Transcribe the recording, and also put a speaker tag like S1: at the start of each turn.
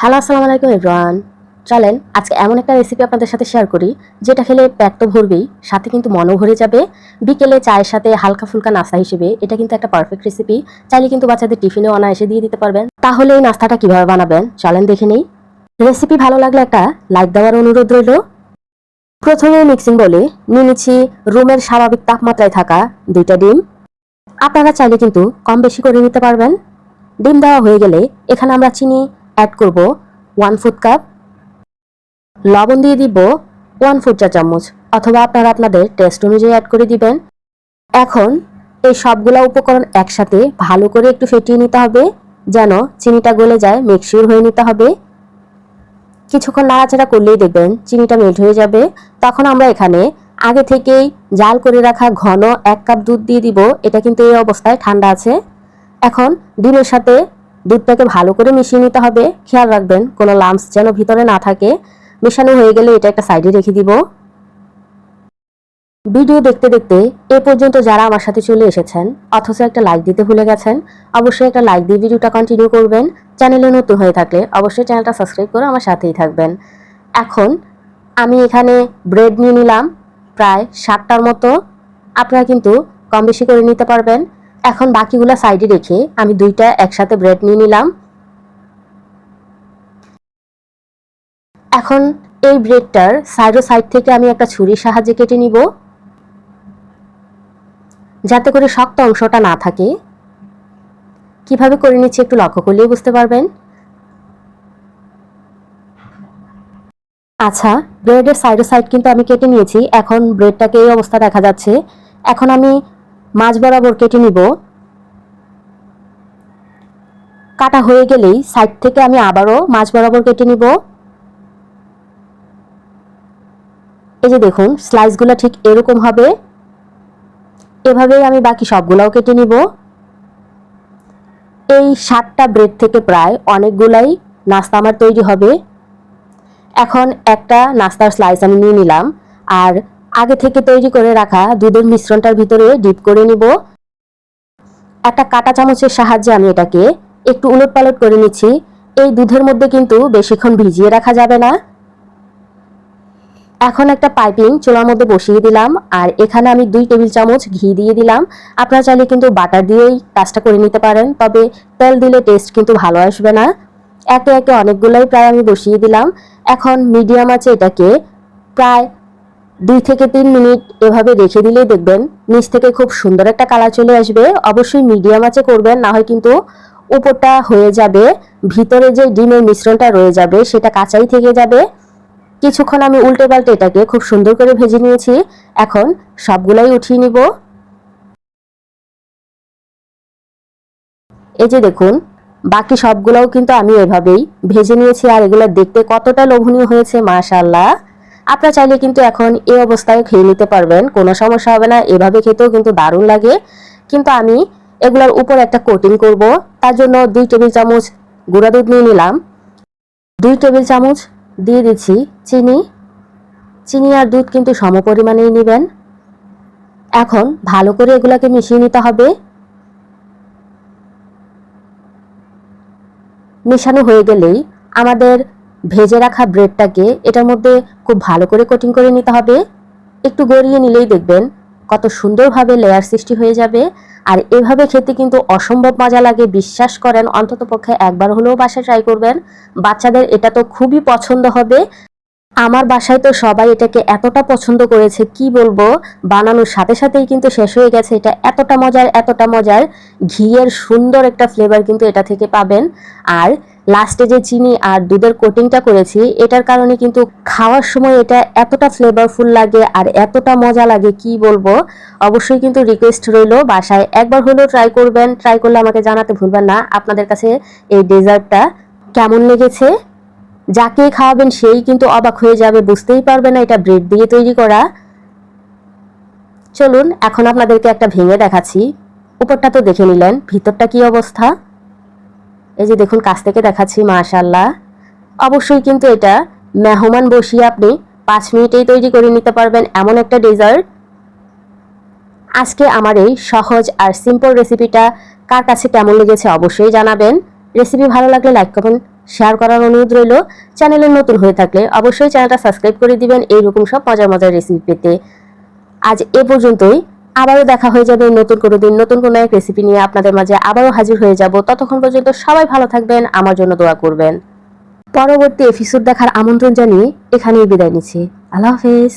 S1: Hello, আসসালামু আলাইকুম ইব্রান চলেন, আজকে এমন একটা রেসিপি আপনাদের সাথে শেয়ার করি, যেটা খেলে পেট তো ভরবেই, সাথে কিন্তু মনও ভরে যাবে। বিকেলে চায়ের সাথে হালকা ফুলকা নাস্তা হিসেবে, এটা কিন্তু একটা পারফেক্ট রেসিপি চাইলে কিন্তু বাচ্চাদের টিফিনেও অনায়াসে দিয়ে দিতে পারবেন। তাহলে এই নাস্তাটা কীভাবে বানাবেন, চলেন দেখে নেই। রেসিপি ভালো লাগলে একটা লাইক দেওয়ার অনুরোধ রইল। প্রথমে মিক্সিং বলে নিয়ে নিচ্ছি রুমের স্বাভাবিক তাপমাত্রায় থাকা দুইটা ডিম। আপনারা চাইলে কিন্তু কম বেশি করে নিতে পারবেন। ডিম দেওয়া হয়ে গেলে এখানে আমরা চিনি অ্যাড করব ওয়ান ফুড কাপ লবণ দিয়ে দিব ওয়ান ফুড চা চামচ, অথবা আপনারা আপনাদের টেস্ট অনুযায়ী অ্যাড করে দিবেন। এখন এই সবগুলা উপকরণ একসাথে ভালো করে একটু ফেটিয়ে নিতে হবে, যেন চিনিটা গলে যায় মিক্সির হয়ে নিতে হবে। কিছুক্ষণ নাড়াচাড়া করলেই দেখবেন চিনিটা মেল্ট হয়ে যাবে। তখন আমরা এখানে আগে থেকেই জাল করে রাখা ঘন এক কাপ দুধ দিয়ে দিব, এটা কিন্তু এই অবস্থায় ঠান্ডা আছে। এখন ডিমের সাথে দুধটাকে ভালো করে মিশিয়ে নিতে হবে। খেয়াল রাখবেন, কোনো লাম্পস যেন ভিতরে না থাকে। মেশানো হয়ে গেলে এটা একটা সাইডে রেখে দিব। ভিডিও দেখতে দেখতে এ পর্যন্ত যারা আমার সাথে চলে এসেছেন, অথচ একটা লাইক দিতে ভুলে গেছেন, অবশ্যই একটা লাইক দিয়ে ভিডিওটা কন্টিনিউ করবেন। চ্যানেলে নতুন হয়ে থাকলে অবশ্যই চ্যানেলটা সাবস্ক্রাইব করে আমার সাথেই থাকবেন। এখন আমি এখানে ব্রেড নিয়ে নিলাম, প্রায় সাতটার মতো। আপনারা কিন্তু কম বেশি করে নিতে পারবেন। এখন বাকিগুলো সাইডে রেখে আমি দুইটা একসাথে ব্রেড নিয়ে নিলাম। এখন এই ব্রেডটার সাইড ও সাইড থেকে আমি একটা ছুরির সাহায্যে কেটে নিব। যাতে করে শক্ত অংশটা না থাকে। কীভাবে করে নিচ্ছি একটু লক্ষ্য করলেই বুঝতে পারবেন। আচ্ছা ব্রেডের সাইড ও সাইড কিন্তু আমি কেটে নিয়েছি। এখন ব্রেডটাকে এই অবস্থা দেখা যাচ্ছে। এখন আমি মাছ বরাবর কেটে নিব। কাটা হয়ে গেলেই সাইড থেকে আমি আবারও মাছ বরাবর কেটে নিব। এই যে দেখুন স্লাইসগুলো ঠিক এরকম হবে। এভাবেই আমি বাকি সবগুলাও কেটে নিব। এই সাতটা ব্রেড থেকে প্রায় অনেকগুলাই নাস্তা আমার তৈরি হবে। এখন একটা নাস্তার স্লাইস আমি নিয়ে নিলাম, আর আগে থেকে তৈরি করে রাখা দুধের মিশ্রণটার ভিতরে ডিপ করে নিব। একটা কাটা চামচের সাহায্যে আমি এটাকে একটু উলট পালট করে নিচ্ছি। এই দুধের মধ্যে কিন্তু বেশিক্ষণ ভিজিয়ে রাখা যাবে না। এখন একটা পাইপিং চুলার মধ্যে বসিয়ে দিলাম আর এখানে আমি দুই টেবিল চামচ ঘি দিয়ে দিলাম। আপনারা চাইলে কিন্তু বাটার দিয়েই কাজটা করে নিতে পারেন, তবে তেল দিলে টেস্ট কিন্তু ভালো আসবে না। একে একে অনেকগুলোই প্রায় আমি বসিয়ে দিলাম। এখন মিডিয়াম আছে এটাকে প্রায় দুই থেকে তিন মিনিট এভাবে রেখে দিলেই দেখবেন নিচ থেকে খুব সুন্দর একটা কালার চলে আসবে। অবশ্যই মিডিয়াম আছে করবেন, না হয় কিন্তু উপরটা হয়ে যাবে, ভিতরে যে ডিমের মিশ্রণটা রয়ে যাবে সেটা কাঁচাই থেকে যাবে। কিছুক্ষণ আমি উল্টে পাল্টে এটাকে খুব সুন্দর করে ভেজে নিয়েছি। এখন সবগুলাই উঠিয়ে নিব। এই যে দেখুন, বাকি সবগুলোও কিন্তু আমি এভাবেই ভেজে নিয়েছি, আর এগুলো দেখতে কতটা লোভনীয় হয়েছে মাশাল্লাহ আপনারা চাইলে কিন্তু এখন এই অবস্থায় খেয়ে নিতে পারবেন, কোনো সমস্যা হবে না, এভাবে খেতেও কিন্তু দারুণ লাগে। কিন্তু আমি এগুলোর উপর একটা কোটিং করব, তার জন্য দুই টেবিল চামচ গুঁড়া দুধ নিয়ে নিলাম। দুই টেবিল চামচ দিয়ে দিচ্ছি চিনি। চিনি আর দুধ কিন্তু সম পরিমাণেই নেবেন। এখন ভালো করে এগুলাকে মিশিয়ে নিতে হবে। মেশানো হয়ে গেলেই আমাদের ভেজে রাখা ব্রেডটাকে এটার মধ্যে খুব ভালো করে কোটিং করে নিতে হবে। একটু গড়িয়ে নিলেই দেখবেন কত সুন্দরভাবে লেয়ার সৃষ্টি হয়ে যাবে। আর এভাবে খেতে কিন্তু অসম্ভব মজা লাগে, বিশ্বাস করেন অন্তত পক্ষে একবার হলেও বাসায় ট্রাই করবেন। বাচ্চাদের এটা তো খুবই পছন্দ হবে। আমার বাসায় তো সবাই এটাকে এতটা পছন্দ করেছে, কি বলব? বানানোর সাথে সাথেই কিন্তু শেষ হয়ে গেছে। এটা এতটা মজার এতটা মজার। ঘিয়ের সুন্দর একটা ফ্লেভার কিন্তু এটা থেকে পাবেন। আর লাস্টে যে চিনি আর দুধের কোটিংটা করেছি, এটার কারণে কিন্তু খাওয়ার সময় এটা এতটা ফ্লেভারফুল লাগে আর এতটা মজা লাগে, কি বলব? অবশ্যই কিন্তু রিকোয়েস্ট রইল, বাসায় একবার হলেও ট্রাই করবেন ট্রাই করলে আমাকে জানাতে ভুলবেন না। আপনাদের কাছে এই ডেজার্টটা কেমন লেগেছে? যাকে খাওয়াবেন সেই কিন্তু অবাক হয়ে যাবে, বুঝতেই পারবে না এটা ব্রেড দিয়ে তৈরি করা। চলুন, এখন আপনাদেরকে একটা ভেঙে দেখাচ্ছি। উপরটা তো দেখে নিলেন, ভিতরটা কি অবস্থা? এই যে দেখুন, কাছ থেকে দেখাচ্ছি মাশাল্লাহ অবশ্যই কিন্তু এটা মেহমান বসিয়ে আপনি পাঁচ মিনিটেই তৈরি করে নিতে পারবেন এমন একটা ডেজার্ট আজকে আমার এই সহজ আর সিম্পল রেসিপিটা কার কাছে কেমন লেগেছে অবশ্যই জানাবেন। রেসিপি ভালো লাগলে লাইক কমেন্ট শেয়ার করার অনুরোধ রইল। চ্যানেলে নতুন হয়ে থাকলে অবশ্যই চ্যানেলটা সাবস্ক্রাইব করে দিবেন। এইরকম সব মজার মজার রেসিপি পেতে। আজ এ পর্যন্তই। আবারও দেখা হয়ে যাবে নতুন কোনো দিন, নতুন কোনো এক রেসিপি নিয়ে আপনাদের মাঝে আবারও হাজির হয়ে যাব। ততক্ষণ পর্যন্ত সবাই ভালো থাকবেন, আমার জন্য দোয়া করবেন। পরবর্তী এপিসোড দেখার আমন্ত্রণ জানিয়ে এখানেই বিদায় নিচ্ছি। আল্লাহ হাফেজ।